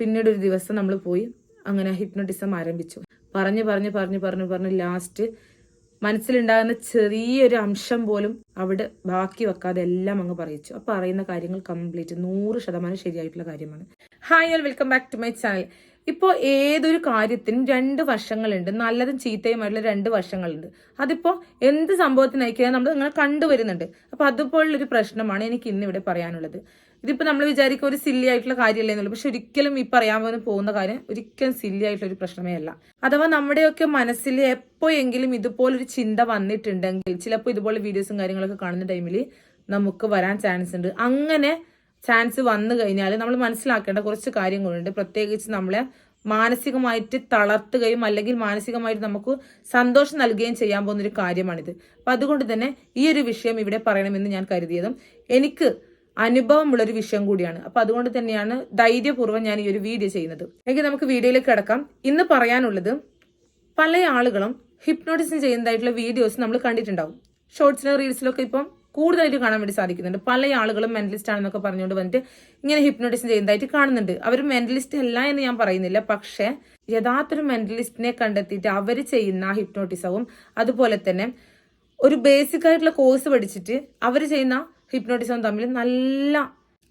പിന്നീട് ഒരു ദിവസം നമ്മൾ പോയി അങ്ങനെ ഹിപ്നോട്ടിസം ആരംഭിച്ചു. പറഞ്ഞു പറഞ്ഞു പറഞ്ഞു പറഞ്ഞു പറഞ്ഞു ലാസ്റ്റ് മനസ്സിലുണ്ടാകുന്ന ചെറിയൊരു അംശം പോലും അവിടെ ബാക്കി വെക്കാതെ എല്ലാം അങ്ങ് പറയിച്ചു. അപ്പൊ പറയുന്ന കാര്യങ്ങൾ കംപ്ലീറ്റ് നൂറ് ശതമാനം ശരിയായിട്ടുള്ള കാര്യമാണ്. Hi all welcome back to my channel ഇപ്പോൾ ഏതൊരു കാര്യത്തിനും രണ്ട് വശങ്ങളുണ്ട്. നല്ലതും ചീത്തയുമായിട്ടുള്ള രണ്ട് വശങ്ങളുണ്ട്. അതിപ്പോൾ എന്ത് സംഭവത്തിനയക്കാൻ നമ്മൾ ഇങ്ങനെ കണ്ടുവരുന്നുണ്ട്. അപ്പോൾ അതുപോലുള്ളൊരു പ്രശ്നമാണ് എനിക്ക് ഇന്ന് ഇവിടെ പറയാനുള്ളത്. ഇതിപ്പോൾ നമ്മൾ വിചാരിക്കും ഒരു സില്ലി ആയിട്ടുള്ള കാര്യമല്ലേ എന്നുള്ളൂ. പക്ഷെ ഒരിക്കലും ഈ പറയാൻ പോകുന്ന കാര്യം ഒരിക്കലും സില്ലി ആയിട്ടുള്ള ഒരു പ്രശ്നമേ അല്ല. അഥവാ നമ്മുടെയൊക്കെ മനസ്സിൽ എപ്പോഴെങ്കിലും ഇതുപോലൊരു ചിന്ത വന്നിട്ടുണ്ടെങ്കിൽ ചിലപ്പോൾ ഇതുപോലെ വീഡിയോസും കാര്യങ്ങളൊക്കെ കാണുന്ന ടൈമിൽ നമുക്ക് വരാൻ ചാൻസ് ഉണ്ട്. അങ്ങനെ ചാൻസ് വന്നു കഴിഞ്ഞാൽ നമ്മൾ മനസ്സിലാക്കേണ്ട കുറച്ച് കാര്യങ്ങളുണ്ട്. പ്രത്യേകിച്ച് നമ്മളെ മാനസികമായിട്ട് തളർത്തുകയും അല്ലെങ്കിൽ മാനസികമായിട്ട് നമുക്ക് സന്തോഷം നൽകുകയും ചെയ്യാൻ പോകുന്ന ഒരു കാര്യമാണിത്. അപ്പൊ അതുകൊണ്ട് തന്നെ ഈ ഒരു വിഷയം ഇവിടെ പറയണമെന്ന് ഞാൻ കരുതിയതും എനിക്ക് അനുഭവമുള്ള ഒരു വിഷയം കൂടിയാണ്. അപ്പൊ അതുകൊണ്ട് തന്നെയാണ് ധൈര്യപൂർവം ഞാൻ ഈ ഒരു വീഡിയോ ചെയ്യുന്നത്. എങ്കിൽ നമുക്ക് വീഡിയോയിലേക്ക് കിടക്കാം. ഇന്ന് പറയാനുള്ളത് പല ആളുകളും ഹിപ്നോട്ടിസം ചെയ്യുന്നതായിട്ടുള്ള വീഡിയോസ് നമ്മൾ കണ്ടിട്ടുണ്ടാവും. ഷോർട്സിലും റീൽസിലൊക്കെ ഇപ്പം കൂടുതലായിട്ട് കാണാൻ വേണ്ടി സാധിക്കുന്നുണ്ട്. പല ആളുകളും മെന്റലിസ്റ്റ് ആണെന്നൊക്കെ പറഞ്ഞുകൊണ്ട് വന്നിട്ട് ഇങ്ങനെ ഹിപ്നോട്ടിസം ചെയ്യുന്നതായിട്ട് കാണുന്നുണ്ട്. അവർ മെന്റലിസ്റ്റ് അല്ല എന്ന് ഞാൻ പറയുന്നില്ല. പക്ഷേ യഥാർത്ഥൊരു മെന്റലിസ്റ്റിനെ കണ്ടെത്തിയിട്ട് അവർ ചെയ്യുന്ന ഹിപ്നോട്ടിസവും അതുപോലെ തന്നെ ഒരു ബേസിക് ആയിട്ടുള്ള കോഴ്സ് പഠിച്ചിട്ട് അവർ ചെയ്യുന്ന ഹിപ്നോട്ടിസവും തമ്മിൽ നല്ല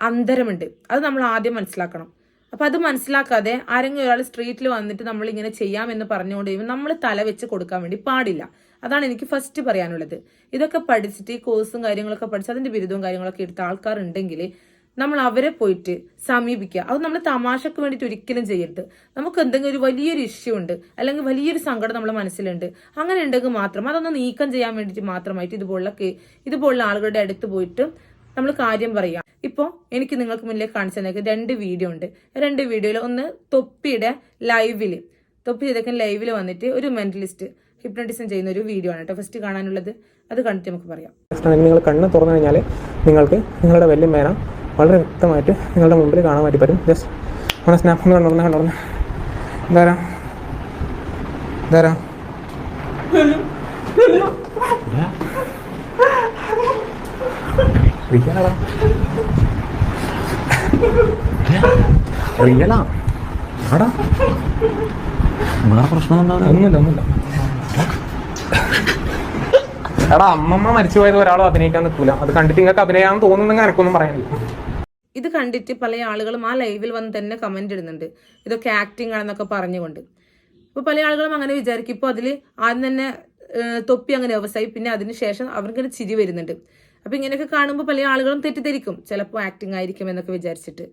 അന്തരമുണ്ട്. അത് നമ്മൾ ആദ്യം മനസ്സിലാക്കണം. അപ്പൊ അത് മനസ്സിലാക്കാതെ ആരെങ്കിലും ഒരാൾ സ്ട്രീറ്റിൽ വന്നിട്ട് നമ്മൾ ഇങ്ങനെ ചെയ്യാമെന്ന് പറഞ്ഞുകൊണ്ട് നമ്മൾ തല വെച്ച് കൊടുക്കാൻ വേണ്ടി പാടില്ല. അതാണ് എനിക്ക് ഫസ്റ്റ് പറയാനുള്ളത്. ഇതൊക്കെ പഠിച്ചിട്ട് ഈ കോഴ്സും കാര്യങ്ങളൊക്കെ പഠിച്ച് അതിന്റെ ബിരുദവും കാര്യങ്ങളൊക്കെ എടുത്ത ആൾക്കാരുണ്ടെങ്കിൽ നമ്മൾ അവരെ പോയിട്ട് സമീപിക്കുക. അത് നമ്മൾ തമാശക്ക് വേണ്ടിയിട്ട് ഒരിക്കലും ചെയ്യരുത്. നമുക്ക് എന്തെങ്കിലും ഒരു വലിയൊരു ഇഷ്യൂ ഉണ്ട് അല്ലെങ്കിൽ വലിയൊരു സങ്കടം നമ്മുടെ മനസ്സിലുണ്ട് അങ്ങനെ ഉണ്ടെങ്കിൽ മാത്രം അതൊന്ന് നീക്കം ചെയ്യാൻ വേണ്ടിയിട്ട് മാത്രമായിട്ട് ഇതുപോലുള്ള ഇതുപോലുള്ള ആളുകളുടെ അടുത്ത് പോയിട്ട് നമ്മൾ കാര്യം പറയാം ഇപ്പോൾ എനിക്ക് നിങ്ങൾക്ക് മുന്നിലേക്ക് കാണിച്ചു രണ്ട് വീഡിയോ ഉണ്ട്. രണ്ട് വീഡിയോയിൽ ഒന്ന് തൊപ്പിയുടെ ലൈവിൽ തൊപ്പി ചെയ്തൊക്കെ ലൈവിൽ വന്നിട്ട് ഒരു മെന്റലിസ്റ്റ് ഹിപ്നോട്ടിസം ചെയ്യുന്ന ഒരു വീഡിയോ ആണ് കേട്ടോ. ഫസ്റ്റ് കാണാനുള്ളത്. അത് കണ്ടിട്ട് നമുക്ക് പറയാം. ഫസ്റ്റ് നിങ്ങൾ കണ്ണ് തുറന്നു കഴിഞ്ഞാൽ നിങ്ങൾക്ക് നിങ്ങളുടെ വലിയ മേന വളരെ വ്യക്തമായിട്ട് നിങ്ങളുടെ മുമ്പിൽ കാണാൻ വേണ്ടി പറ്റും. ജസ്റ്റ് നമ്മുടെ സ്നാപ്പ് ഒന്ന് കണ്ടു എന്താരാ എന്താരാ റിയലാടാ റിയലാ ആടാ. പ്രശ്നം ഒന്നുമില്ല ഒന്നുമില്ല. എടാ അമ്മമ്മ മരിച്ചു പോയത് ഒരാളും അഭിനയിക്കാൻ നിൽക്കൂല അത് കണ്ടിട്ട് നിങ്ങൾക്ക് അഭിനയാന്ന് തോന്നുന്നെങ്കിൽ എനക്കൊന്നും പറയാനില്ല. ഇത് കണ്ടിട്ട് പല ആളുകളും ആ ലൈവിൽ വന്ന് തന്നെ കമന്റ് ഇടുന്നുണ്ട്. ഇതൊക്കെ ആക്ടിങ് ആണെന്നൊക്കെ പറഞ്ഞുകൊണ്ട്. അപ്പോൾ പല ആളുകളും അങ്ങനെ വിചാരിക്കും. ഇപ്പോൾ അതിൽ ആദ്യം തന്നെ തൊപ്പി അങ്ങനെ വ്യവസായി പിന്നെ അതിന് ശേഷം അവർക്കിങ്ങനെ ചിരി വരുന്നുണ്ട്. അപ്പൊ ഇങ്ങനെയൊക്കെ കാണുമ്പോൾ പല ആളുകളും തെറ്റിദ്ധരിക്കും. ചിലപ്പോൾ ആക്ടിങ് ആയിരിക്കും എന്നൊക്കെ വിചാരിച്ചിട്ട്.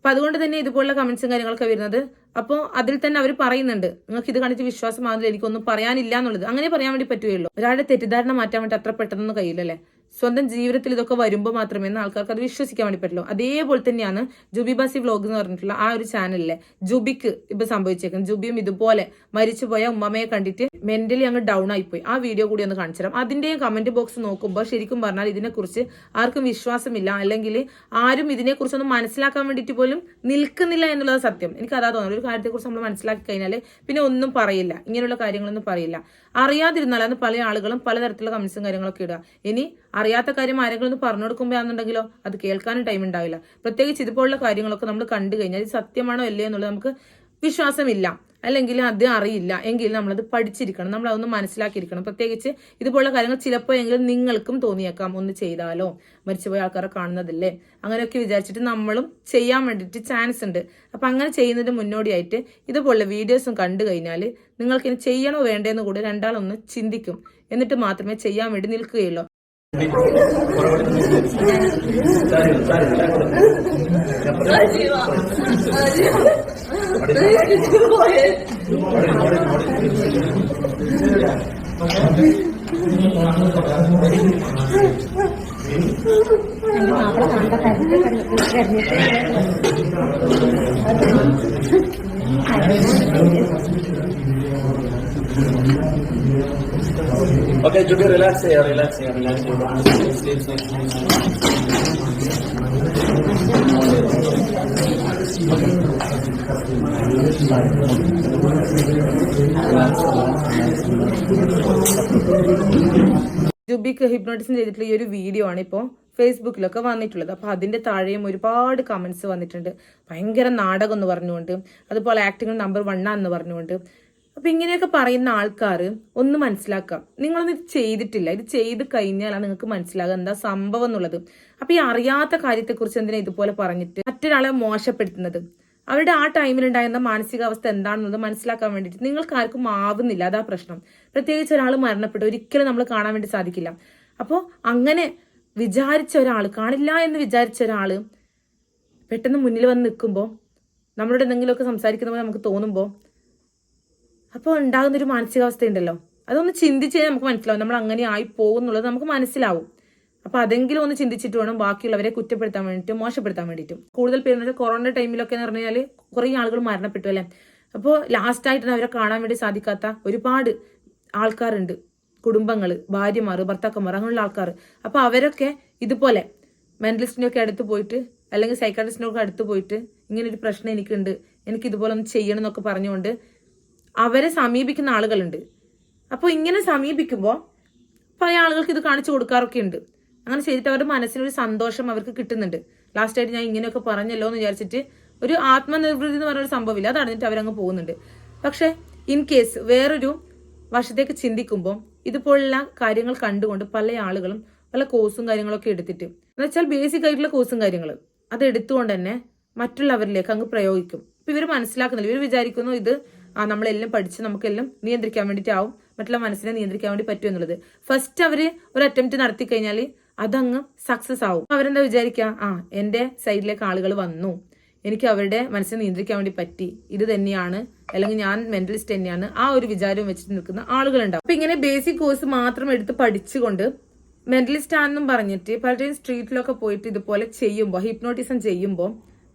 അപ്പൊ അതുകൊണ്ട് തന്നെ ഇതുപോലുള്ള കമന്റ്സും കാര്യങ്ങളൊക്കെ വരുന്നത്. അപ്പോൾ അതിൽ തന്നെ അവർ പറയുന്നുണ്ട്. നിങ്ങൾക്ക് ഇത് കണ്ടിട്ട് വിശ്വാസമാകുന്നില്ല എനിക്കൊന്നും പറയാനില്ല എന്നുള്ളത്. അങ്ങനെ പറയാൻ വേണ്ടി പറ്റുകയുള്ളൂ. ഒരാളുടെ തെറ്റിദ്ധാരണ മാറ്റാൻ വേണ്ടി അത്ര പെട്ടെന്നൊന്നും കഴിയില്ലല്ലേ? സ്വന്തം ജീവിതത്തിൽ ഇതൊക്കെ വരുമ്പോൾ മാത്രമേ ആൾക്കാർക്ക് അത് വിശ്വസിക്കാൻ വേണ്ടി പറ്റുള്ളൂ. അതേപോലെ തന്നെയാണ് ജുബി ബാസി വ്ലോഗ് എന്ന് പറഞ്ഞിട്ടുള്ള ആ ഒരു ചാനലിലെ ജുബിക്ക് ഇപ്പൊ സംഭവിച്ചേക്കുന്നത്. ജുബിയും ഇതുപോലെ മരിച്ചുപോയ ഉമ്മമ്മയെ കണ്ടിട്ട് മെന്റലി അങ്ങ് ഡൗൺ ആയിപ്പോയി. ആ വീഡിയോ കൂടി ഒന്ന് കാണിച്ചു തരാം. അതിന്റെയും കമന്റ് ബോക്സ് നോക്കുമ്പോൾ ശരിക്കും പറഞ്ഞാൽ ഇതിനെക്കുറിച്ച് ആർക്കും വിശ്വാസമില്ല. അല്ലെങ്കിൽ ആരും ഇതിനെക്കുറിച്ച് ഇതിനെക്കുറിച്ചൊന്നും മനസ്സിലാക്കാൻ വേണ്ടിയിട്ട് പോലും നിൽക്കുന്നില്ല എന്നുള്ളത് സത്യം. എനിക്ക് അതാ തോന്നുന്നത്. ഒരു കാര്യത്തെക്കുറിച്ച് നമ്മൾ മനസ്സിലാക്കി കഴിഞ്ഞാൽ പിന്നെ ഒന്നും പറയില്ല. ഇങ്ങനെയുള്ള കാര്യങ്ങളൊന്നും പറയില്ല. അറിയാതിരുന്നാലാണ് പല ആളുകളും പലതരത്തിലുള്ള കമന്റ്സും കാര്യങ്ങളൊക്കെ ഇടുക. ഇനി അറിയാത്ത കാര്യം ആരെങ്കിലും ഒന്ന് പറഞ്ഞു കൊടുക്കുമ്പോഴാണെന്നുണ്ടെങ്കിലോ അത് കേൾക്കാനും ടൈം ഉണ്ടാവില്ല. പ്രത്യേകിച്ച് ഇതുപോലുള്ള കാര്യങ്ങളൊക്കെ നമ്മൾ കണ്ടു കഴിഞ്ഞാൽ ഇത് സത്യമാണോ അല്ലേ എന്നുള്ളത് നമുക്ക് വിശ്വാസമില്ല. അല്ലെങ്കിൽ അത് അറിയില്ല. എങ്കിൽ നമ്മളത് പഠിച്ചിരിക്കണം. നമ്മൾ അതൊന്ന് മനസ്സിലാക്കിയിരിക്കണം. പ്രത്യേകിച്ച് ഇതുപോലുള്ള കാര്യങ്ങൾ ചിലപ്പോൾ എങ്കിലും നിങ്ങൾക്കും തോന്നിയേക്കാം. ഒന്ന് ചെയ്താലോ? മരിച്ചുപോയ ആൾക്കാരെ കാണുന്നതല്ലേ? അങ്ങനെയൊക്കെ വിചാരിച്ചിട്ട് നമ്മളും ചെയ്യാൻ വേണ്ടിയിട്ട് ചാൻസ് ഉണ്ട്. അപ്പൊ അങ്ങനെ ചെയ്യുന്നതിന് മുന്നോടിയായിട്ട് ഇതുപോലുള്ള വീഡിയോസും കണ്ടു കഴിഞ്ഞാൽ നിങ്ങൾക്ക് ഇനി ചെയ്യണോ വേണ്ടേന്ന് കൂടി രണ്ടാളൊന്ന് ചിന്തിക്കും. എന്നിട്ട് മാത്രമേ ചെയ്യാൻ വേണ്ടി നിൽക്കുകയുള്ളൂ. Okay, Juby, relax here. Sleep, sleep, sleep, sleep. ജുബിക്ക് ഹിപ്നോട്ടിസം ചെയ്തിട്ടുള്ള ഈ ഒരു വീഡിയോ ആണ് ഇപ്പോൾ ഫേസ്ബുക്കിലൊക്കെ വന്നിട്ടുള്ളത് അപ്പോൾ അതിന്റെ താഴെയും ഒരുപാട് കമന്റ്സ് വന്നിട്ടുണ്ട് ഭയങ്കര നാടകം എന്ന് പറഞ്ഞുകൊണ്ട് അതുപോലെ ആക്ടിങ് നമ്പർ വണ്ണാന്ന് പറഞ്ഞുകൊണ്ട് അപ്പൊ ഇങ്ങനെയൊക്കെ പറയുന്ന ആൾക്കാർ ഒന്ന് മനസ്സിലാക്കാം. നിങ്ങളൊന്നും ഇത് ചെയ്തിട്ടില്ല. ഇത് ചെയ്ത് കഴിഞ്ഞാലാണ് നിങ്ങൾക്ക് മനസ്സിലാകുക എന്താ സംഭവം എന്നുള്ളത്. അപ്പൊ ഈ അറിയാത്ത കാര്യത്തെക്കുറിച്ച് എന്തിനാ ഇതുപോലെ പറഞ്ഞിട്ട് മറ്റൊരാളെ മോശപ്പെടുത്തുന്നത്? അവരുടെ ആ ടൈമിലുണ്ടായിരുന്ന മാനസികാവസ്ഥ എന്താണെന്നത് മനസ്സിലാക്കാൻ വേണ്ടിയിട്ട് നിങ്ങൾക്ക് ആർക്കും ആവുന്നില്ല. അതാ പ്രശ്നം. പ്രത്യേകിച്ച് ഒരാൾ മരണപ്പെട്ടു. ഒരിക്കലും നമ്മൾ കാണാൻ വേണ്ടി സാധിക്കില്ല. അപ്പോൾ അങ്ങനെ വിചാരിച്ച ഒരാൾ കാണില്ല എന്ന് വിചാരിച്ച ഒരാൾ പെട്ടെന്ന് മുന്നിൽ വന്ന് നിൽക്കുമ്പോൾ നമ്മളോട് എന്തെങ്കിലുമൊക്കെ സംസാരിക്കുന്ന പോലെ നമുക്ക് തോന്നുമ്പോൾ അപ്പോൾ ഉണ്ടാകുന്ന ഒരു മാനസികാവസ്ഥ ഉണ്ടല്ലോ അതൊന്ന് ചിന്തിച്ച് നമുക്ക് മനസ്സിലാവും. നമ്മൾ അങ്ങനെ ആയി പോകുന്നുള്ളത് നമുക്ക് മനസ്സിലാവും. അപ്പൊ അതെങ്കിലും ഒന്ന് ചിന്തിച്ചിട്ട് വേണം ബാക്കിയുള്ളവരെ കുറ്റപ്പെടുത്താൻ വേണ്ടിയിട്ട് മോശപ്പെടുത്താൻ വേണ്ടിയിട്ടും. കൂടുതൽ പേര് കൊറോണ ടൈമിലൊക്കെ എന്ന് പറഞ്ഞാൽ കുറേ ആളുകൾ മരണപ്പെട്ടു അല്ലേ? അപ്പോൾ ലാസ്റ്റ് ആയിട്ട് അവരെ കാണാൻ വേണ്ടി സാധിക്കാത്ത ഒരുപാട് ആൾക്കാരുണ്ട്. കുടുംബങ്ങൾ ഭാര്യമാർ ഭർത്താക്കന്മാർ അങ്ങനെയുള്ള ആൾക്കാർ. അപ്പൊ അവരൊക്കെ ഇതുപോലെ മെന്റലിസ്റ്റിനൊക്കെ അടുത്ത് പോയിട്ട് അല്ലെങ്കിൽ സൈക്കാട്രിസ്റ്റിനൊക്കെ അടുത്ത് പോയിട്ട് ഇങ്ങനെ ഒരു പ്രശ്നം എനിക്കുണ്ട് എനിക്ക് ഇതുപോലെ ഒന്ന് ചെയ്യണം എന്നൊക്കെ പറഞ്ഞുകൊണ്ട് അവരെ സമീപിക്കുന്ന ആളുകളുണ്ട്. അപ്പോൾ ഇങ്ങനെ സമീപിക്കുമ്പോൾ പല ആളുകൾക്ക് ഇത് കാണിച്ചു കൊടുക്കാറൊക്കെ ഉണ്ട്. അങ്ങനെ ചെയ്തിട്ട് അവരുടെ മനസ്സിനൊരു സന്തോഷം അവർക്ക് കിട്ടുന്നുണ്ട്. ലാസ്റ്റ് ആയിട്ട് ഞാൻ ഇങ്ങനെയൊക്കെ പറഞ്ഞല്ലോ എന്ന് വിചാരിച്ചിട്ട് ഒരു ആത്മനിർവൃതി എന്ന് പറഞ്ഞൊരു സംഭവമില്ല. അത് അറിഞ്ഞിട്ട് അവരങ്ങ് പോകുന്നുണ്ട്. പക്ഷേ ഇൻ കേസ് വേറൊരു വശത്തേക്ക് ചിന്തിക്കുമ്പോൾ ഇതുപോലുള്ള കാര്യങ്ങൾ കണ്ടുകൊണ്ട് പല ആളുകളും പല കോഴ്സും കാര്യങ്ങളൊക്കെ എടുത്തിട്ട്. എന്ന് വെച്ചാൽ ബേസിക് ആയിട്ടുള്ള കോഴ്സും കാര്യങ്ങൾ അത് എടുത്തുകൊണ്ട് തന്നെ മറ്റുള്ളവരിലേക്ക് അങ്ങ് പ്രയോഗിക്കും. ഇപ്പൊ ഇവർ മനസ്സിലാക്കുന്നില്ല. ഇവർ വിചാരിക്കുന്നു ഇത് ആ നമ്മളെല്ലാം പഠിച്ച് നമുക്കെല്ലാം നിയന്ത്രിക്കാൻ വേണ്ടിയിട്ടാവും മറ്റുള്ള മനസ്സിനെ നിയന്ത്രിക്കാൻ വേണ്ടി പറ്റും എന്നുള്ളത്. ഫസ്റ്റ് അവർ ഒരു അറ്റംപ്റ്റ് നടത്തി കഴിഞ്ഞാൽ അതങ്ങ് സക്സസ് ആവും. അവരെന്താ വിചാരിക്കുക ആ എന്റെ സൈഡിലേക്ക് ആളുകൾ വന്നു. എനിക്ക് അവരുടെ മനസ്സിനെ നിയന്ത്രിക്കാൻ വേണ്ടി പറ്റി. ഇത് തന്നെയാണ് അല്ലെങ്കിൽ ഞാൻ മെന്റലിസ്റ്റ് തന്നെയാണ് ആ ഒരു വിചാരം വെച്ചിട്ട് നിൽക്കുന്ന ആളുകളുണ്ടാവും അപ്പൊ ഇങ്ങനെ ബേസിക് കോഴ്സ് മാത്രം എടുത്ത് പഠിച്ചുകൊണ്ട് മെന്റലിസ്റ്റ് ആണെന്നും പറഞ്ഞിട്ട് പലരും സ്ട്രീറ്റിലൊക്കെ പോയിട്ട് ഇതുപോലെ ചെയ്യുമ്പോൾ ഹിപ്നോട്ടിസം ചെയ്യുമ്പോൾ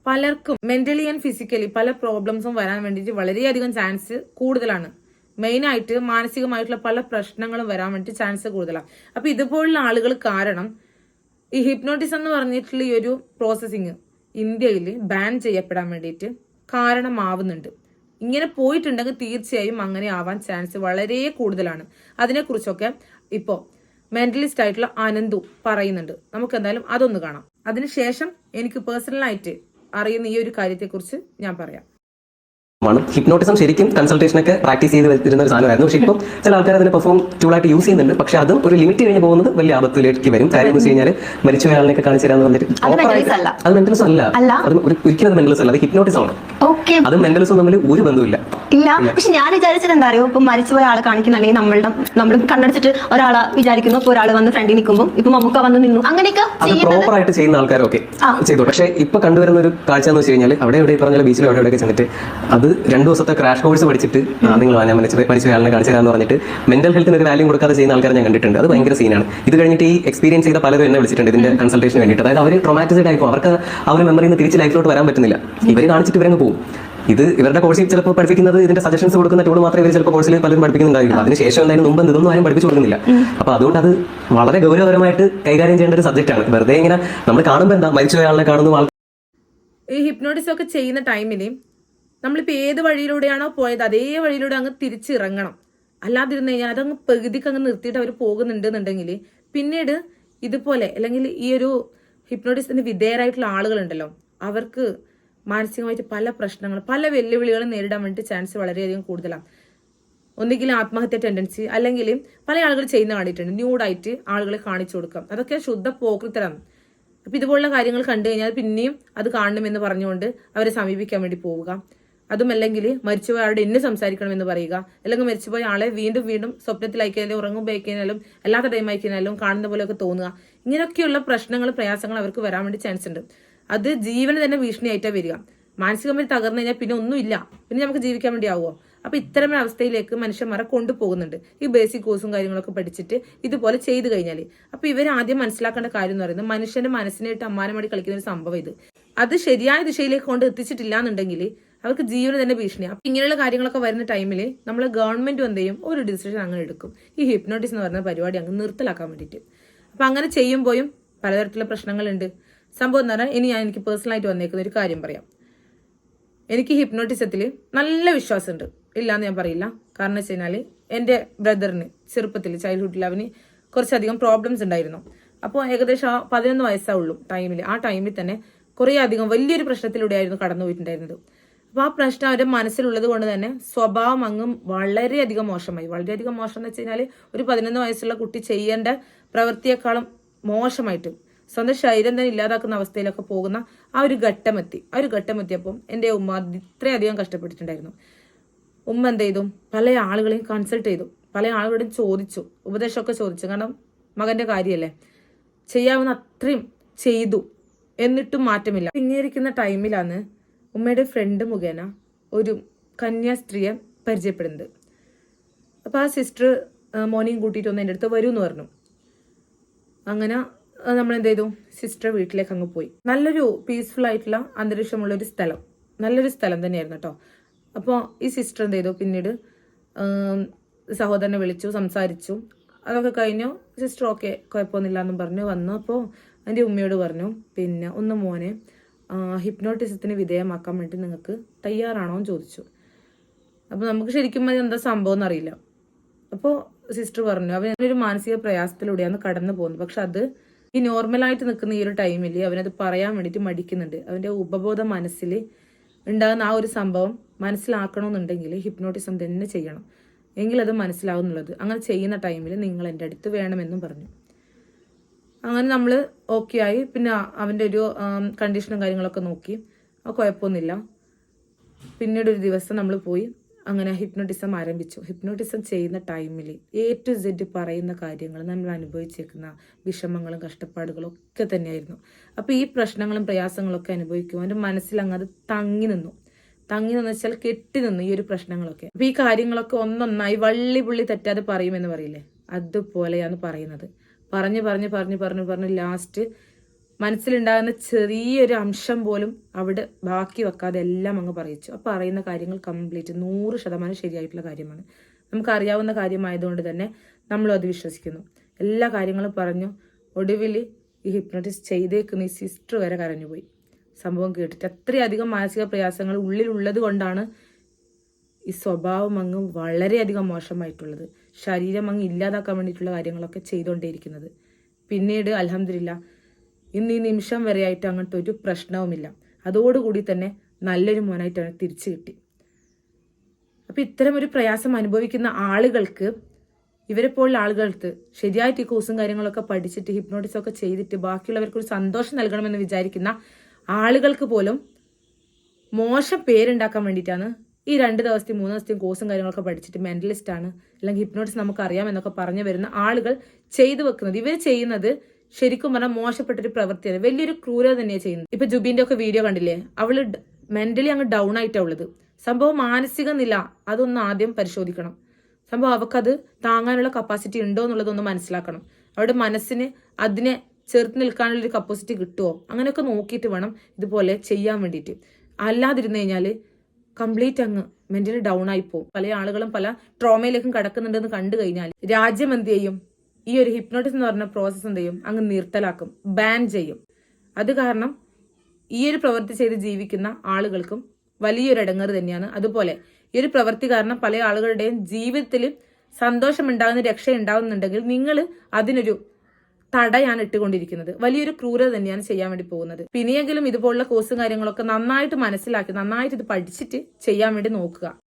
പലർക്കും മെന്റലി ആൻഡ് ഫിസിക്കലി പല പ്രോബ്ലംസും വരാൻ വേണ്ടിയിട്ട് വളരെയധികം ചാൻസ് കൂടുതലാണ്. മെയിൻ ആയിട്ട് മാനസികമായിട്ടുള്ള പല പ്രശ്നങ്ങളും വരാൻ വേണ്ടി ചാൻസ് കൂടുതലാണ്. അപ്പൊ ഇതുപോലുള്ള ആളുകൾ കാരണം ഈ ഹിപ്നോട്ടിസം എന്ന് പറഞ്ഞിട്ടുള്ള ഈ ഒരു പ്രോസസ്സിങ് ഇന്ത്യയിൽ ബാൻ ചെയ്യപ്പെടാൻ വേണ്ടിയിട്ട് കാരണമാവുന്നുണ്ട്. ഇങ്ങനെ പോയിട്ടുണ്ടെങ്കിൽ തീർച്ചയായും അങ്ങനെ ആവാൻ ചാൻസ് വളരെ കൂടുതലാണ്. അതിനെക്കുറിച്ചൊക്കെ ഇപ്പോൾ മെന്റലിസ്റ്റ് ആയിട്ടുള്ള അനന്തു പറയുന്നുണ്ട്. നമുക്ക് എന്തായാലും അതൊന്ന് കാണാം. അതിനുശേഷം എനിക്ക് പേഴ്സണലായിട്ട് അറിയുന്ന ഈ ഒരു കാര്യത്തെക്കുറിച്ച് ഞാൻ പറയാം. ഹിപ്നോട്ടിസം ശരിക്കും കൺസൾട്ടേഷൻ ഒക്കെ പ്രാക്ടീസ് ചെയ്ത് വരുന്ന ഒരു സാധനമായിരുന്നു. പക്ഷേ ഇപ്പം ചില ആൾക്കാർ അതിനെ പെർഫോം ടൂൾ ആയിട്ട് യൂസ് ചെയ്യുന്നുണ്ട്. പക്ഷെ അതും ഒരു ലിമിറ്റ് കഴിഞ്ഞ് പോകുന്നത് വലിയ ആപത്തിലേക്ക് വരും. കാര്യം എന്ന് വെച്ച് കഴിഞ്ഞാൽ മരിച്ചു ഒരാളിനൊക്കെ കാണിച്ചു തരാന്ന് പറഞ്ഞിട്ട് അത് മെന്റൽസ് അല്ല. അത് ഒരിക്കലും അത് മെന്റൽസ് അല്ല. അത് ഹിപ്നോട്ടിസം ആണ്. അതും മെന്റലിസം തമ്മിൽ ഒരു ബന്ധമില്ല ഇല്ല. പക്ഷെ ഞാൻ വിചാരിച്ചത് എന്താ അറിയോ? ഇപ്പൊ മരിച്ചുപോയ ആളെ കാണിക്കുന്നുണ്ടെങ്കിൽ നമ്മളുടെ നമ്മൾ കണ്ണടച്ചിട്ട് ഒരാളെ വിചാരിക്കുന്നു. ഇപ്പൊ ഒരാൾ വന്ന് ഫ്രണ്ടിൽ നിൽക്കുമ്പോൾ ഇപ്പൊ മമ്മൂക്ക വന്ന് നിന്നു. അങ്ങനെയൊക്കെ അത് പ്രോപ്പർ ആയിട്ട് ചെയ്യുന്ന ആൾക്കാരൊക്കെ ചെയ്തു. പക്ഷേ ഇപ്പൊ കണ്ടുവരുന്ന ഒരു കാഴ്ച എന്ന് വെച്ച് കഴിഞ്ഞാൽ അവിടെ എവിടെ ഈ പറഞ്ഞ ബീച്ചിലും അവിടെ എവിടെയൊക്കെ ചെന്നിട്ട് അത് രണ്ടു ദിവസത്തെ ക്രാഷ് കോഴ്സ് പഠിച്ചിട്ട് നിങ്ങൾ ഞാൻ മരിച്ചു മരിച്ച ആളിനെ കാണിച്ചു തരാന്ന് പറഞ്ഞിട്ട് മെന്റൽ ഹെൽത്തിന് ഒരു വാല്യൂ കൊടുക്കാതെ ചെയ്യുന്ന ആൾക്കാരെ ഞാൻ കണ്ടിട്ടുണ്ട്. അത് ഭയങ്കര സീനാണ് ഇത് കഴിഞ്ഞിട്ട് ഈ എക്സ്പീരിയൻസ് ചെയ്ത പലരും എന്നെ വിളിച്ചിട്ടുണ്ട് ഇതിന്റെ കൺസൾട്ടേഷന് വേണ്ടിയിട്ട്. അതായത് അവർ ട്രോമാറ്റിസൈഡ് ആയിപ്പോ. അവർക്ക് ആ ഒരു മെമ്മറിയിൽ നിന്ന് തിരിച്ച് ലൈഫിലോട്ട് വരാൻ പറ്റുന്നില്ല. ഇവർ കാണിച്ചിട്ട് ഇവരങ്ങ് പോകും ഇത് ഇവരുടെ കോഴ്സിൽ ചിലപ്പോൾ പഠിപ്പിക്കുന്നത് ഇതിന്റെ സജഷൻസ് കൊടുക്കുന്ന ടൂൾ മാത്രമേ ഇവർ ചിലപ്പോൾ കോഴ്സിൽ പലരും പഠിപ്പിക്കുന്നുണ്ടായിരിക്കും അതിനുശേഷം എന്തായാലും മുമ്പ് ഇതൊന്നും ആരും പഠിപ്പിച്ചു കൊടുക്കുന്നില്ല. അപ്പൊ അതുകൊണ്ട് അത് വളരെ ഗൗരവപരമായിട്ട് കൈകാര്യം ചെയ്യേണ്ട ഒരു സബ്ജക്റ്റ് ആണ്. വെറുതെ ഇങ്ങനെ നമ്മൾ കാണുമ്പോൾ എന്താ മരിച്ച ഒരാളെ കാണുന്നു ഈ ഹിപ്നോട്ടിസം ഒക്കെ ചെയ്യുന്ന ടൈമിൽ നമ്മളിപ്പോൾ ഏത് വഴിയിലൂടെയാണോ പോയത് അതേ വഴിയിലൂടെ അങ്ങ് തിരിച്ചിറങ്ങണം. അല്ലാതിരുന്ന് കഴിഞ്ഞാൽ അതങ്ങ് പകുതിക്ക് അങ്ങ് നിർത്തിയിട്ട് അവർ പോകുന്നുണ്ടെന്നുണ്ടെങ്കിൽ പിന്നീട് ഇതുപോലെ അല്ലെങ്കിൽ ഈ ഒരു ഹിപ്നോട്ടിസത്തിന് വിധേയരായിട്ടുള്ള ആളുകളുണ്ടല്ലോ അവർക്ക് മാനസികമായിട്ട് പല പ്രശ്നങ്ങൾ പല വെല്ലുവിളികളും നേരിടാൻ വേണ്ടിയിട്ട് ചാൻസ് വളരെയധികം കൂടുതലാണ് ഒന്നുകിൽ ആത്മഹത്യ ടെൻഡൻസി അല്ലെങ്കിൽ പല ആളുകൾ ചെയ്യുന്ന കണ്ടിട്ടുണ്ട് ന്യൂഡായിട്ട് ആളുകളെ കാണിച്ചു കൊടുക്കാം. അതൊക്കെ ശുദ്ധ പോക്കൃത്തരാണ് അപ്പൊ ഇതുപോലുള്ള കാര്യങ്ങൾ കണ്ടു കഴിഞ്ഞാൽ പിന്നെയും അത് കാണണമെന്ന് പറഞ്ഞുകൊണ്ട് അവരെ സമീപിക്കാൻ വേണ്ടി പോവുക. അതും അല്ലെങ്കിൽ മരിച്ചുപോയ ആളുടെ എന്നെ സംസാരിക്കണമെന്ന് പറയുക. അല്ലെങ്കിൽ മരിച്ചുപോയ ആളെ വീണ്ടും വീണ്ടും സ്വപ്നത്തിൽ അയക്കാനും ഉറങ്ങുമ്പോൾ അയക്കാനും അല്ലാത്ത ടൈം ആയിക്കഴിഞ്ഞാലും കാണുന്ന പോലെയൊക്കെ തോന്നുക. ഇങ്ങനെയൊക്കെയുള്ള പ്രശ്നങ്ങൾ പ്രയാസങ്ങൾ അവർക്ക് വരാൻ വേണ്ടി ചാൻസ് ഉണ്ട്. അത് ജീവന് തന്നെ ഭീഷണിയായിട്ടാണ് വരിക. മാനസികമായി തകർന്നു കഴിഞ്ഞാൽ പിന്നെ ഒന്നുമില്ല പിന്നെ നമുക്ക് ജീവിക്കാൻ വേണ്ടി ആവുമോ അപ്പൊ ഇത്തരം അവസ്ഥയിലേക്ക് മനുഷ്യന്മാരെ കൊണ്ടുപോകുന്നുണ്ട്. ഈ ബേസിക് കോഴ്സും കാര്യങ്ങളൊക്കെ പഠിച്ചിട്ട് ഇതുപോലെ ചെയ്തു കഴിഞ്ഞാൽ അപ്പൊ ഇവർ ആദ്യം മനസ്സിലാക്കേണ്ട കാര്യം എന്ന് പറയുന്നത് മനുഷ്യന്റെ മനസ്സിനായിട്ട് അമ്മാനമാടി കളിക്കുന്ന ഒരു സംഭവം ഇത്. അത് ശരിയായ ദിശയിലേക്ക് കൊണ്ട് എത്തിച്ചിട്ടില്ല എന്നുണ്ടെങ്കിൽ അവർക്ക് ജീവന് തന്നെ ഭീഷണിയാണ് അപ്പൊ ഇങ്ങനെയുള്ള കാര്യങ്ങളൊക്കെ വരുന്ന ടൈമിൽ നമ്മൾ ഗവൺമെന്റ് എന്ത് ചെയ്യും? ഒരു ഡിസിഷൻ അങ്ങനെ എടുക്കും. ഈ ഹിപ്നോട്ടിസ് എന്ന് പറയുന്ന പരിപാടി അങ്ങ് നിർത്തലാക്കാൻ വേണ്ടിയിട്ട്. അപ്പൊ അങ്ങനെ ചെയ്യുമ്പോഴും പലതരത്തിലുള്ള പ്രശ്നങ്ങളുണ്ട്. സംഭവം എന്ന് പറഞ്ഞാൽ ഇനി ഞാൻ എനിക്ക് പേഴ്സണലായിട്ട് വന്നേക്കുന്ന ഒരു കാര്യം പറയാം. എനിക്ക് ഹിപ്നോട്ടിസത്തിൽ നല്ല വിശ്വാസമുണ്ട്. ഇല്ലാന്ന് ഞാൻ പറയില്ല. കാരണം വെച്ച് കഴിഞ്ഞാൽ എന്റെ ബ്രദറിന് ചെറുപ്പത്തിൽ ചൈൽഡ്ഹുഡിൽ അവന് കുറച്ചധികം പ്രോബ്ലംസ് ഉണ്ടായിരുന്നു. അപ്പോൾ ഏകദേശം ആ പതിനൊന്ന് വയസ്സാവുള്ളൂ ടൈമിൽ ആ ടൈമിൽ തന്നെ കുറേ അധികം വലിയൊരു പ്രശ്നത്തിലൂടെയായിരുന്നു കടന്നു പോയിട്ടുണ്ടായിരുന്നത് അപ്പോൾ ആ പ്രശ്നം അവരുടെ മനസ്സിലുള്ളത് കൊണ്ട് തന്നെ സ്വഭാവം അങ്ങും വളരെയധികം മോശമായി. വളരെയധികം മോശം എന്ന് വെച്ച് കഴിഞ്ഞാൽ ഒരു പതിനൊന്ന് വയസ്സുള്ള കുട്ടി ചെയ്യേണ്ട പ്രവൃത്തിയെക്കാളും മോശമായിട്ട് സ്വന്തം ശരീരം തന്നെ ഇല്ലാതാക്കുന്ന അവസ്ഥയിലൊക്കെ പോകുന്ന ആ ഒരു ഘട്ടമെത്തി. ആ ഒരു ഘട്ടമെത്തിയപ്പം എന്റെ ഉമ്മ ഇത്രയധികം കഷ്ടപ്പെട്ടിട്ടുണ്ടായിരുന്നു. ഉമ്മ എന്ത് ചെയ്തു? പല ആളുകളെയും കൺസൾട്ട് ചെയ്തു. പല ആളുകളോടും ചോദിച്ചു. ഉപദേശമൊക്കെ ചോദിച്ചു. കാരണം മകന്റെ കാര്യമല്ലേ? ചെയ്യാവുന്ന അത്രയും ചെയ്തു. എന്നിട്ടും മാറ്റമില്ല. ഇങ്ങേരിക്കുന്ന ടൈമിലാണ് ഉമ്മയുടെ ഫ്രണ്ട് മുഖേന ഒരു കന്യാസ്ത്രീയെ പരിചയപ്പെടുന്നത്. അപ്പോൾ ആ സിസ്റ്റർ മോർണിംഗ് കൂട്ടിയിട്ട് ഒന്ന് എന്റെ അടുത്ത് വരൂ എന്ന് പറഞ്ഞു. അങ്ങനെ നമ്മൾ എന്ത് ചെയ്തു സിസ്റ്റർ വീട്ടിലേക്ക് അങ്ങ് പോയി. നല്ലൊരു പീസ്ഫുൾ ആയിട്ടുള്ള അന്തരീക്ഷമുള്ള ഒരു സ്ഥലം. നല്ലൊരു സ്ഥലം തന്നെയായിരുന്നു കേട്ടോ അപ്പോൾ ഈ സിസ്റ്റർ എന്ത് ചെയ്തു പിന്നീട് സഹോദരനെ വിളിച്ചു സംസാരിച്ചു. അതൊക്കെ കഴിഞ്ഞു. സിസ്റ്റർ ഓക്കെ കുഴപ്പമൊന്നുമില്ല എന്നും പറഞ്ഞു. വന്നു. അപ്പോൾ എന്റെ ഉമ്മയോട് പറഞ്ഞു പിന്നെ ഒന്ന് മോനെ ഹിപ്നോട്ടിസത്തിന് വിധേയമാക്കാൻ വേണ്ടി നിങ്ങൾക്ക് തയ്യാറാണോ? എന്ന് ചോദിച്ചു. അപ്പോൾ നമുക്ക് ശരിക്കും അത് എന്താ സംഭവം എന്നറിയില്ല. അപ്പോൾ സിസ്റ്റർ പറഞ്ഞു അവൻ ഒരു മാനസിക പ്രയാസത്തിലൂടെയാണ് കടന്നു പോകുന്നത് പക്ഷെ അത് ഈ നോർമലായിട്ട് നിൽക്കുന്ന ഈ ഒരു ടൈമിൽ അവനത് പറയാൻ വേണ്ടിയിട്ട് മടിക്കുന്നുണ്ട്. അവന്റെ ഉപബോധ മനസ്സിൽ ഉണ്ടാകുന്ന ആ ഒരു സംഭവം മനസ്സിലാക്കണമെന്നുണ്ടെങ്കിൽ ഹിപ്നോട്ടിസം തന്നെ ചെയ്യണം. എങ്കിൽ അത് മനസ്സിലാവുന്നുള്ളത്. അങ്ങനെ ചെയ്യുന്ന ടൈമിൽ നിങ്ങൾ എന്റെ അടുത്ത് വേണമെന്നും പറഞ്ഞു. അങ്ങനെ നമ്മൾ ഓക്കെ ആയി. പിന്നെ അവന്റെ ഒരു കണ്ടീഷനും കാര്യങ്ങളൊക്കെ നോക്കി. കുഴപ്പമൊന്നുമില്ല. പിന്നീട് ഒരു ദിവസം നമ്മൾ പോയി. അങ്ങനെ ഹിപ്നോട്ടിസം ആരംഭിച്ചു. ഹിപ്നോട്ടിസം ചെയ്യുന്ന ടൈമിൽ എ ടു സെഡ് പറയുന്ന കാര്യങ്ങൾ നമ്മൾ അനുഭവിച്ചേക്കുന്ന വിഷമങ്ങളും കഷ്ടപ്പാടുകളും ഒക്കെ തന്നെയായിരുന്നു. അപ്പോൾ ഈ പ്രശ്നങ്ങളും പ്രയാസങ്ങളൊക്കെ അനുഭവിക്കും അവന്റെ മനസ്സിൽ അങ്ങ് അത് തങ്ങി നിന്നു. തങ്ങി നിന്ന് വെച്ചാൽ കെട്ടി നിന്നു ഈ ഒരു പ്രശ്നങ്ങളൊക്കെ. അപ്പോൾ ഈ കാര്യങ്ങളൊക്കെ ഒന്നൊന്നായി വള്ളി പുള്ളി തെറ്റാതെ പറയുമെന്ന് പറയില്ലേ? അതുപോലെയാണ് പറയുന്നത്. പറഞ്ഞ് പറഞ്ഞ് പറഞ്ഞ് പറഞ്ഞ് പറഞ്ഞ് ലാസ്റ്റ് മനസ്സിലുണ്ടാകുന്ന ചെറിയൊരു അംശം പോലും അവിടെ ബാക്കി വെക്കാതെ എല്ലാം അങ്ങ് പറയിച്ചു. അപ്പം പറയുന്ന കാര്യങ്ങൾ കംപ്ലീറ്റ് നൂറ് ശതമാനം ശരിയായിട്ടുള്ള കാര്യമാണ്. നമുക്കറിയാവുന്ന കാര്യമായതുകൊണ്ട് തന്നെ നമ്മളും അത് വിശ്വസിക്കുന്നു. എല്ലാ കാര്യങ്ങളും പറഞ്ഞു ഒടുവിൽ ഈ ഹിപ്നോട്ടിസ് ചെയ്തേക്കുന്ന ഈ സിസ്റ്റർ വരെ കരഞ്ഞുപോയി സംഭവം കേട്ടിട്ട് അത്രയധികം മാനസിക പ്രയാസങ്ങൾ ഉള്ളിലുള്ളത് കൊണ്ടാണ് ഈ സ്വഭാവം അങ്ങ് വളരെയധികം മോശമായിട്ടുള്ളത്. ശരീരം അങ്ങ് ഇല്ലാതാക്കാൻ വേണ്ടിയിട്ടുള്ള കാര്യങ്ങളൊക്കെ ചെയ്തുകൊണ്ടേയിരിക്കുന്നത്. പിന്നീട് അലഹമില്ല ഇന്ന് ഈ നിമിഷം വരെയായിട്ട് അങ്ങനത്തെ ഒരു പ്രശ്നവുമില്ല. അതോടുകൂടി തന്നെ നല്ലൊരു മോനായിട്ടാണ് തിരിച്ചു കിട്ടി. അപ്പൊ ഇത്തരം ഒരു പ്രയാസം അനുഭവിക്കുന്ന ആളുകൾക്ക് ഇവരെ പോലുള്ള ആളുകൾക്ക് ശരിയായിട്ട് ഈ കോഴ്സും കാര്യങ്ങളൊക്കെ പഠിച്ചിട്ട് ഹിപ്നോട്ടിസം ഒക്കെ ചെയ്തിട്ട് ബാക്കിയുള്ളവർക്ക് ഒരു സന്തോഷം നൽകണമെന്ന് വിചാരിക്കുന്ന ആളുകൾക്ക് പോലും മോശം പേരുണ്ടാക്കാൻ വേണ്ടിയിട്ടാണ് ഈ രണ്ട് ദിവസത്തെയും മൂന്ന് ദിവസത്തെയും കോഴ്സും കാര്യങ്ങളൊക്കെ പഠിച്ചിട്ട് മെന്റലിസ്റ്റ് ആണ്. അല്ലെങ്കിൽ ഹിപ്നോട്ടിസ് നമുക്ക് അറിയാം എന്നൊക്കെ പറഞ്ഞു വരുന്ന ആളുകൾ ചെയ്തു വെക്കുന്നത്. ഇവർ ചെയ്യുന്നത് ശരിക്കും പറഞ്ഞാൽ മോശപ്പെട്ടൊരു പ്രവൃത്തിയാണ്. വലിയൊരു ക്രൂരത തന്നെയാണ് ചെയ്യുന്നത്. ഇപ്പൊ ജുബിന്റെ ഒക്കെ വീഡിയോ കണ്ടില്ലേ? അവൾ മെന്റലി അങ്ങ് ഡൗൺ ആയിട്ടാ ഉള്ളത്. സംഭവം മാനസിക നില അതൊന്ന് ആദ്യം പരിശോധിക്കണം. സംഭവം അവക്കത് താങ്ങാനുള്ള കപ്പാസിറ്റി ഉണ്ടോ എന്നുള്ളതൊന്ന് മനസ്സിലാക്കണം. അവരുടെ മനസ്സിന് അതിനെ ചെറുത്ത് നിൽക്കാനുള്ള ഒരു കപ്പാസിറ്റി കിട്ടുമോ അങ്ങനെയൊക്കെ നോക്കിയിട്ട് വേണം ഇതുപോലെ ചെയ്യാൻ വേണ്ടിയിട്ട്. അല്ലാതിരുന്നു കഴിഞ്ഞാൽ കംപ്ലീറ്റ് അങ്ങ് മെന്റലി ഡൗൺ ആയി പോകും പല ആളുകളും പല ട്രോമയിലേക്കും കടക്കുന്നുണ്ടെന്ന് കണ്ടു കഴിഞ്ഞാൽ രാജ്യം എന്ത് ചെയ്യും? ഈ ഒരു ഹിപ്നോട്ടിസ് എന്ന് പറഞ്ഞ പ്രോസസ്സ് എന്ത് ചെയ്യും? അങ്ങ് നിർത്തലാക്കും ബാൻ ചെയ്യും. അത് കാരണം ഈ ഒരു പ്രവൃത്തി ചെയ്ത് ജീവിക്കുന്ന ആളുകൾക്കും വലിയൊരു ഇടങ്ങറ് തന്നെയാണ്. അതുപോലെ ഈ ഒരു പ്രവൃത്തി കാരണം പല ആളുകളുടെയും ജീവിതത്തിൽ സന്തോഷമുണ്ടാകുന്ന രക്ഷ ഉണ്ടാകുന്നുണ്ടെങ്കിൽ നിങ്ങൾ അതിനൊരു തടയാണ് ഇട്ടുകൊണ്ടിരിക്കുന്നത്. വലിയൊരു ക്രൂരത തന്നെയാണ് ചെയ്യാൻ വേണ്ടി പോകുന്നത്. പിന്നെയെങ്കിലും ഇതുപോലുള്ള കോഴ്സും കാര്യങ്ങളൊക്കെ നന്നായിട്ട് മനസ്സിലാക്കി നന്നായിട്ട് ഇത് പഠിച്ചിട്ട് ചെയ്യാൻ വേണ്ടി നോക്കുക.